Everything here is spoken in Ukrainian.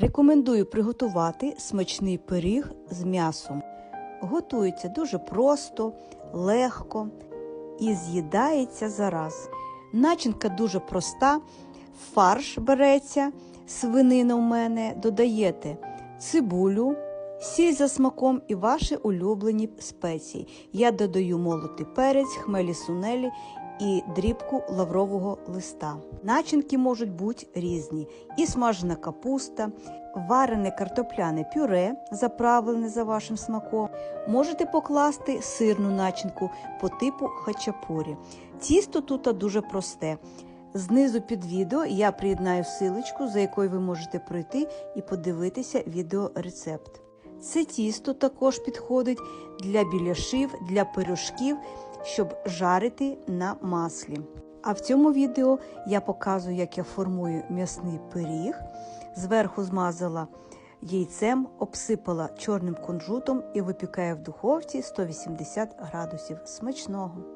Рекомендую приготувати смачний пиріг з м'ясом. Готується дуже просто, легко і з'їдається зараз. Начинка дуже проста, фарш береться, свинина в мене, додаєте цибулю, сіль за смаком і ваші улюблені спеції. Я додаю молотий перець, хмелі сунелі і дрібку лаврового листа. Начинки можуть бути різні: і смажена капуста, варене картопляне пюре, заправлене за вашим смаком. Можете покласти сирну начинку по типу хачапурі. Тісто тут дуже просте. Знизу під відео я приєднаю силочку, за якою ви можете пройти і подивитися відеорецепт. Це тісто також підходить для біляшів, для пиріжків, щоб жарити на маслі. А в цьому відео я показую, як я формую м'ясний пиріг. Зверху змазала яйцем, обсипала чорним кунжутом і випікаю в духовці 180 градусів смачного.